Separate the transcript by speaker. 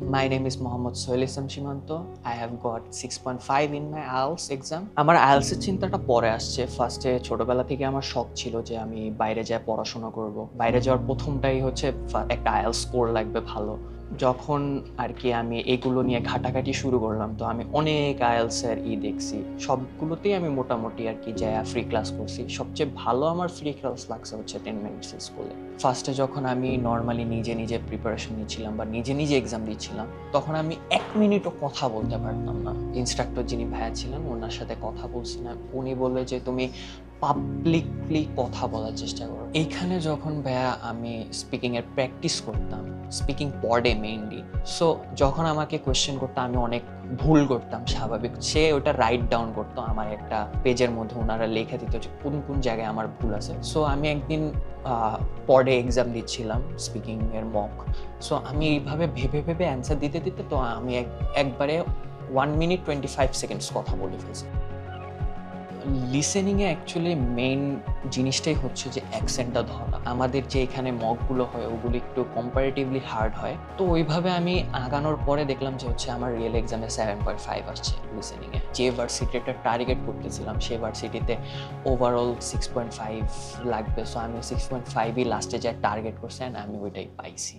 Speaker 1: My name is Mohammad Sohail Islam Shimanto. I have got 6.5 in my IELTS exam. আমার IELTS এর চিন্তাটা পরে আসছে ফার্স্টে ছোটবেলা থেকে আমার শখ ছিল যে আমি বাইরে যায় পড়াশোনা করব বাইরে যাওয়ার প্রথমটাই হচ্ছে, একটা আইএলস স্কোর লাগবে ভালো যখন আর কি আমি এগুলো নিয়ে ঘাটাঘাটি শুরু করলাম, তো আমি অনেক আইএলস এর ই দেখছি। সবগুলোতেই আমি মোটামুটি আর কি যায় ফ্রি ক্লাস করছি। সবচেয়ে ভালো আমার ফ্রি ক্লাস লাগছে হচ্ছে টেন মিনিটস স্কুলে ফার্স্টে যখন আমি নর্মালি নিজে নিজে প্রিপারেশন নিচ্ছিলাম বা নিজে নিজে এক্সাম দিচ্ছিলাম, তখন আমি এক মিনিটও কথা বলতে পারতাম না। ইনস্ট্রাক্টর যিনি ভাইয়া ছিলেন, ওনার সাথে কথা বলছি না। উনি বললে যে, তুমি পাবলিকলি কথা বলার চেষ্টা করো। এইখানে যখন ভাইয়া আমি স্পিকিংয়ের প্র্যাকটিস করতাম স্পিকিং পডে মেইনলি সো যখন আমাকে কোয়েশ্চেন করতো, আমি অনেক ভুল করতাম, স্বাভাবিক। সে ওটা রাইট ডাউন করতো আমার একটা পেজের মধ্যে, ওনারা লিখে দিত যে কোন কোন জায়গায় আমার ভুল আছে। সো আমি একদিন পডে এক্সাম দিচ্ছিলাম স্পিকিং এর মক সো আমি এইভাবে ভেবে ভেবে অ্যান্সার দিতে দিতে তো আমি এক- একবারে one minute twenty five seconds কথা বলে ফেলছি। লিসেনিংয়ে অ্যাকচুয়ালি মেইন জিনিসটাই হচ্ছে যে অ্যাকসেন্টটা ধরা। আমাদের যে এখানে মগগুলো হয়, ওগুলো একটু কম্পারেটিভলি হার্ড হয়। তো ওইভাবে আমি আগানোর পরে দেখলাম যে হচ্ছে আমার রিয়েল এক্সামে সেভেন পয়েন্ট ফাইভ আসছে লিসেনিংয়ে যে ভার্সিটিটা টার্গেট করতেছিলাম সেই ভার্সিটিতে ওভারঅল সিক্স পয়েন্ট ফাইভ লাগবে। সো আমি সিক্স পয়েন্ট ফাইভই লাস্টে যা টার্গেট করছি আমি ওইটাই পাইছি।